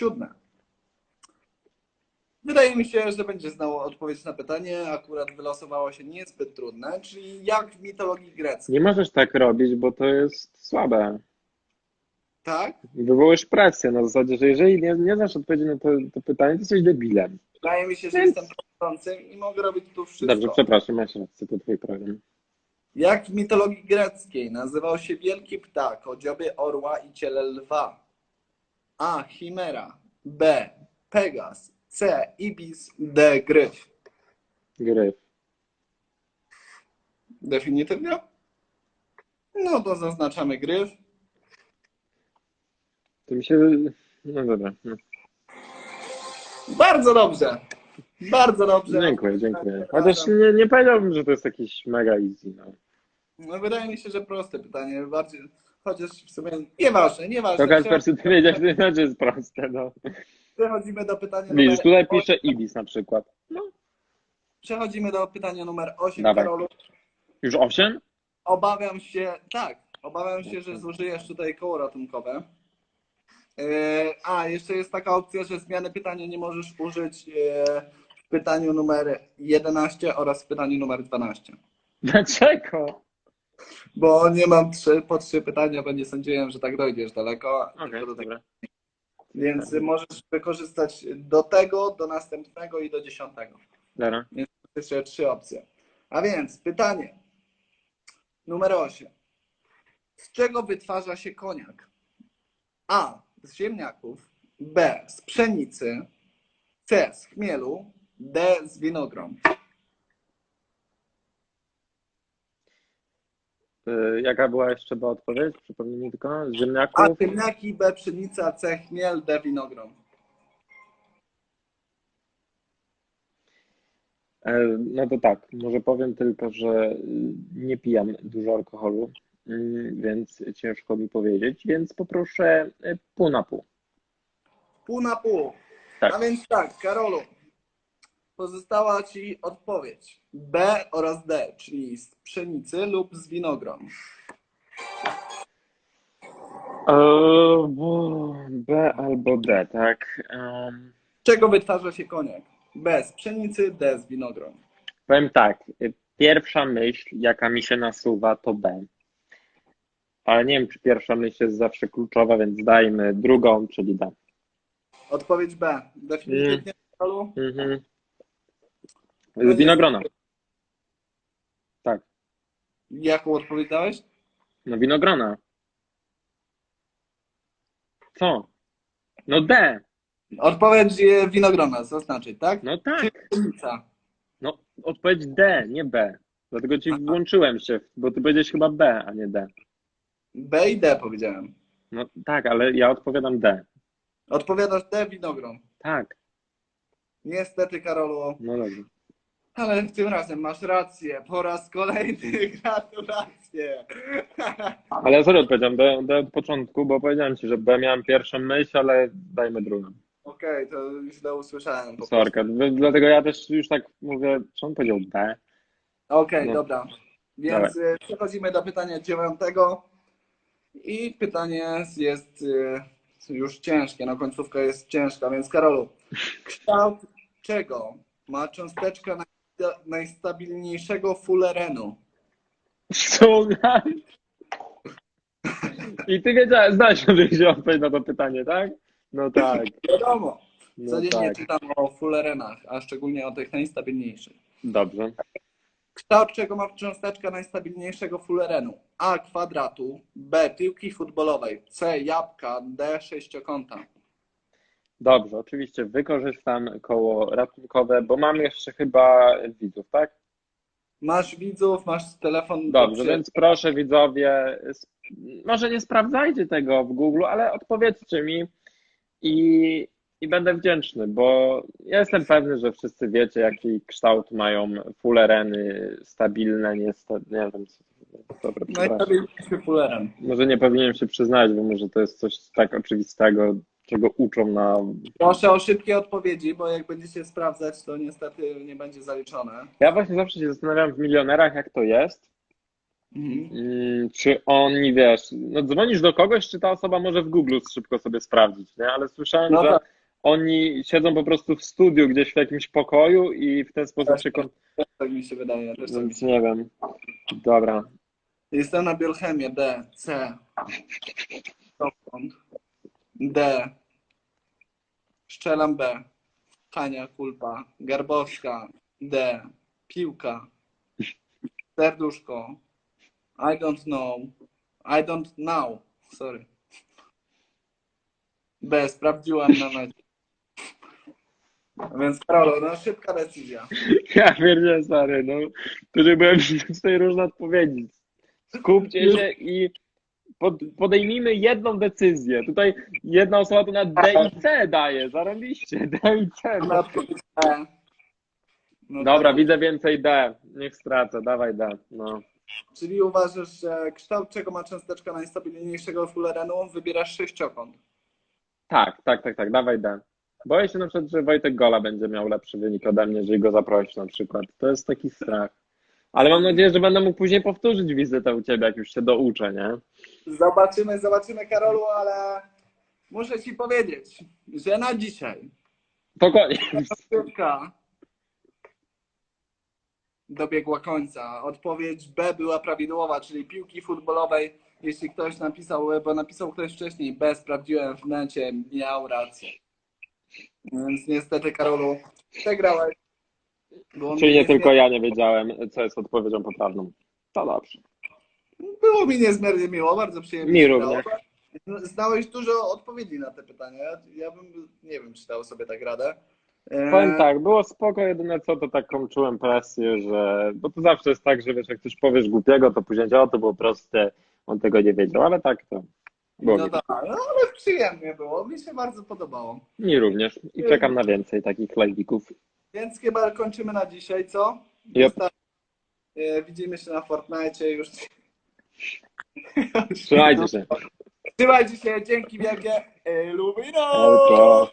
siódme. Wydaje mi się, że będzie znowu odpowiedź na pytanie. Akurat wylosowało się niezbyt trudne, czyli jak w mitologii greckiej, Nie możesz tak robić, bo to jest słabe. tak? Wywołujesz presję na zasadzie, że jeżeli nie, nie znasz odpowiedzi na to, to pytanie, to jesteś debilem. Wydaje mi się, że Więc- jestem prowadzącym i mogę robić tu wszystko. Dobrze, przepraszam, masz rację, to twój program. Jak w mitologii greckiej nazywał się wielki ptak o dziobie orła i ciele lwa? A. Chimera. B. Pegas. C. Ibis. D. Gryf. Gryf. Definitywnie? No to zaznaczamy gryf. To mi się... No dobra. No. Bardzo dobrze. Bardzo dobrze. Dziękuję, dziękuję. Chociaż nie, nie powiedziałbym, że to jest jakiś mega easy. No. No, wydaje mi się, że proste pytanie. Bardziej, chociaż w sumie nieważne, nieważne. To Kasper, ty wiedziałeś, że to jest proste. No. Przechodzimy do pytania Widzisz, numer tutaj pisze Ibis na przykład. No. Przechodzimy do pytania numer 8, Dawaj. Karolu. Już osiem? Obawiam się, tak, obawiam się, że zużyjesz tutaj koło ratunkowe. E, A, jeszcze jest taka opcja, że zmiany pytania nie możesz użyć e, w pytaniu numer 11 oraz w pytaniu numer 12. Dlaczego? Bo nie mam trzy, po trzy pytania, bo nie sądziłem, że tak dojdziesz daleko. Tylko do tego. Więc możesz wykorzystać do tego, do następnego i do dziesiątego. Dobra. Jeszcze trzy opcje. A więc pytanie numer 8. Z czego wytwarza się koniak? A. Z ziemniaków. B. Z pszenicy. C. Z chmielu. D. Z winogron. Jaka była jeszcze była odpowiedź? Przypomnij mi tylko. Z A. ziemniaków? Ziemniaki. B. Pszenica. C. Chmiel. D. Winogron. E, No to tak, może powiem tylko, że y, nie pijam dużo alkoholu, y, więc ciężko mi powiedzieć, więc poproszę y, pół na pół. Pół na pół. Tak. A więc tak, Karolu. Pozostała Ci odpowiedź B oraz D, czyli z pszenicy lub z winogron. E, B albo D, tak? Z czego wytwarza się koniak? B z pszenicy, D z winogron. Powiem tak, pierwsza myśl, jaka mi się nasuwa, to B. Ale nie wiem, czy pierwsza myśl jest zawsze kluczowa, więc dajmy drugą, czyli D. Odpowiedź B. Definitywnie, Karolu? Mhm. Z winogrona. Tak, Jaką odpowiedź dałeś? no winogrona. Co? No D. Odpowiedź winogrona, zaznaczyć, tak? No tak. No odpowiedź D, nie B. Dlatego ci włączyłem się, bo ty powiedziałeś chyba B, a nie D. B i D powiedziałem. No tak, ale ja odpowiadam D. Odpowiadasz D, winogron. Tak, Niestety, Karolu, no dobrze. Ale tym razem masz rację. Po raz kolejny gratulacje. Ale ja sobie odpowiedziałem D, D od początku, bo powiedziałem ci, że B miałem pierwszą myśl, ale dajmy drugą. Okej, to źle usłyszałem. po. Sorka. Dlatego ja też już tak mówię, czy on powiedział B? Okej, No. dobra. Więc y, przechodzimy do pytania dziewiątego. I pytanie jest y, już ciężkie, no końcówka jest ciężka, więc Karolu, kształt czego ma cząsteczka naj- najstabilniejszego fullerenu? Słuchaj. I ty wiedziałeś, znasz oczywiście odpowiedź na to pytanie, tak? No tak. Wiadomo, No codziennie tak. czytam o fullerenach, a szczególnie o tych najstabilniejszych. Dobrze. Kształt czego ma cząsteczka najstabilniejszego fullerenu? A kwadratu, B piłki futbolowej, C jabłka, D sześciokąta. Dobrze, oczywiście wykorzystam koło ratunkowe, bo mam jeszcze chyba widzów, tak? Masz widzów, masz telefon. Dobrze, do- więc proszę widzowie, może nie sprawdzajcie tego w Google, ale odpowiedzcie mi i, i będę wdzięczny, bo ja jestem pewny, że wszyscy wiecie, jaki kształt mają fullereny stabilne, niestety, nie wiem, co, dobra. Najstabilniejszy fullerem. Może nie powinienem się przyznać, bo może to jest coś tak oczywistego, czego uczą na... Proszę o szybkie odpowiedzi, bo jak będziecie sprawdzać, to niestety nie będzie zaliczone. Ja właśnie zawsze się zastanawiam w milionerach, jak to jest, Mhm. Mm, Czy oni, wiesz, no dzwonisz do kogoś, czy ta osoba może w Google szybko sobie sprawdzić, nie? Ale słyszałem, No że tak. oni siedzą po prostu w studiu gdzieś w jakimś pokoju i w ten sposób się kon... Też tak mi się wydaje. Też tak Więc się... nie wiem. Dobra. Jestem na biochemię. D, C. Dokąd? D. Szczelam B. Hania Kulpa. Garbowska. D. Piłka. Serduszko. I don't know. I don't know. Sorry. B. Sprawdziłam na mecie. Więc Karolo, no szybka decyzja. Ja pierdzie, stary, no. Tu nie byłem tutaj różne odpowiedzi. Skupcie się i podejmijmy jedną decyzję. Tutaj jedna osoba tu na D i C daje. Zarobiście, D i C. Na No. E. No Dobra, tak. widzę więcej D. Niech stracę, dawaj D. No. Czyli uważasz, że kształt czego ma cząsteczka najstabilniejszego fulerenu? Wybierasz sześciokąt. Tak, tak, tak, tak, dawaj D. Boję się na przykład, że Wojtek Gola będzie miał lepszy wynik ode mnie, jeżeli go zaprosi na przykład. To jest taki strach. Ale mam nadzieję, że będę mógł później powtórzyć wizytę u ciebie, jak już się douczę, nie? Zobaczymy, zobaczymy Karolu, ale muszę ci powiedzieć, że na dzisiaj koniec. rozgrywka dobiegła końca. Odpowiedź B była prawidłowa, czyli piłki futbolowej. Jeśli ktoś napisał, bo napisał ktoś wcześniej B, sprawdziłem w necie, miał rację. Więc niestety Karolu, przegrałeś. Czyli nie tylko ja nie wiedziałem, co jest odpowiedzią poprawną. To dobrze. Było mi niezmiernie miło, bardzo przyjemnie. Mi również. grało. Znałeś dużo odpowiedzi na te pytania. Ja- bym, nie wiem, czy dał sobie tak radę. E, Powiem tak, było spoko, jedyne co, to taką czułem presję, że, bo to zawsze jest tak, że wiesz, jak coś powiesz głupiego, to później o, to było proste, on tego nie wiedział, ale tak to było No tak, no ale przyjemnie było. Mi się bardzo podobało. Mi również i czekam na więcej takich live'ików. Więc chyba kończymy na dzisiaj, co? Yep. E, Widzimy się na Fortnite już. Trzymajcie się. Trzymajcie się, dzięki wielkie. Illumino! Elko.